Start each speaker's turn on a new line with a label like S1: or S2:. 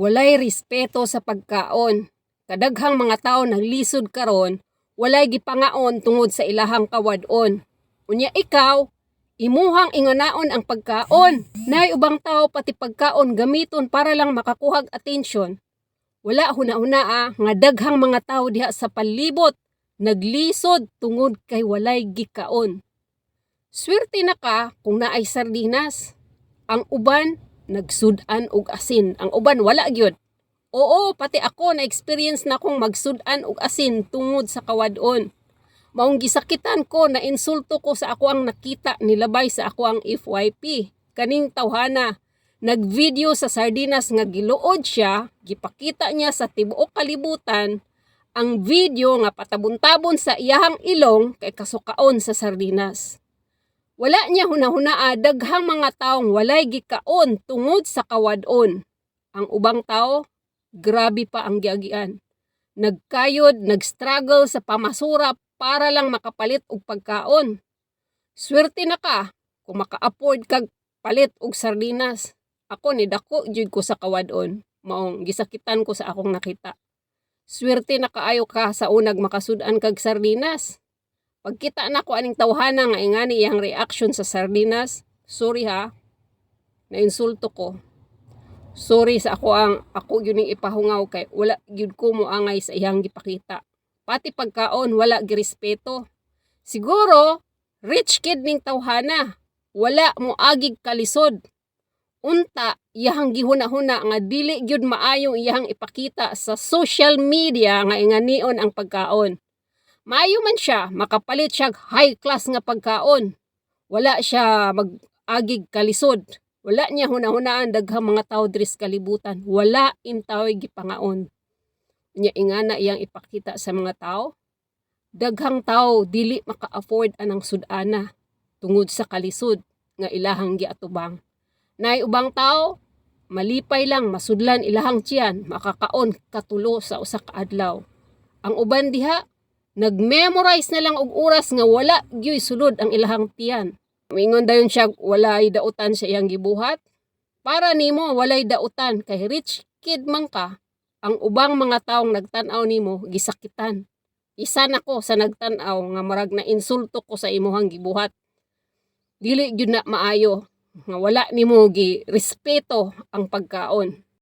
S1: Walay respeto sa pagkaon. Kadaghang mga tao naglisod karon, walay gipangaon tungod sa ilahang kawadon. Unya ikaw, imuhang inganaon ang pagkaon. Nay ubang tao pati pagkaon gamiton para lang makakuhag atensyon. Wala huna-huna ah, nga daghang mga tao diha sa palibot naglisod tungod kay walay gikaon. Swerte na ka kung naay sardinas. Ang uban nagsudan og asin. Ang uban wala gyud. Oo, pati ako na experience na akong magsudan og asin tungod sa kawadon. Maong gisakitan ko na insulto ko sa ako ang nakita nilabay sa ako ang FYP. Kaning tawhana, nagvideo sa sardinas nga giluod siya, gipakita niya sa tibuok kalibutan ang video nga patabon-tabon sa iyahang ilong kay kasukaon sa sardinas. Wala niya hunahuna daghang mga taong walay gikaon tungod sa kawadon. Ang ubang tao, grabe pa ang giagian. Nagkayod, nagstruggle sa pamasura para lang makapalit og pagkaon. Swerte na ka kung maka-afford kag palit og sardinas. Ako ni dako jud ko sa kawadon. Maong gisakitan ko sa akong nakita. Swerte na kaayo ka sa unag makasudan kag sardinas. Pagkita na ko aning tawhana nga ingani iyang reaction sa sardinas, sorry ha, nainsulto ko. Sorry sa ako ang ako yun yung ipahungaw kay wala gyud ko mo angay sa iyang gipakita. Pati pagkaon wala girespeto. Siguro rich kid ning tawhana. Wala mo agig kalisod. Unta iyahang gihuna-huna nga dili gyud maayong iyahang ipakita sa social media nga inganion ang pagkaon. Maayo man siya, makapalit siya high class nga pagkaon. Wala siya mag-agig kalisod. Wala niya hunahunaan daghang mga tao diri sa kalibutan. Wala imtaoy gipangaon. Nya ingana iyang ipakita sa mga tao. Daghang tao dili maka-afford anang sudana tungod sa kalisod nga ilahang giatubang. Nay ubang tao malipay lang masudlan ilahang tiyan makakaon katulo sa usa ka adlaw. Ang uban diha nag-memorize na lang og oras nga wala gyoy sulod ang ilahang tiyan. Mingon dayon siya walay dautan sa iyang gibuhat. Para nimo walay dautan kay rich kid man ka. Ang ubang mga taong nagtan-aw nimo gisakitan. Isa na ko sa nagtan-aw nga marag na insulto ko sa imuhang gibuhat. Dili gyud na maayo nga wala nimo gi respeto ang pagkaon.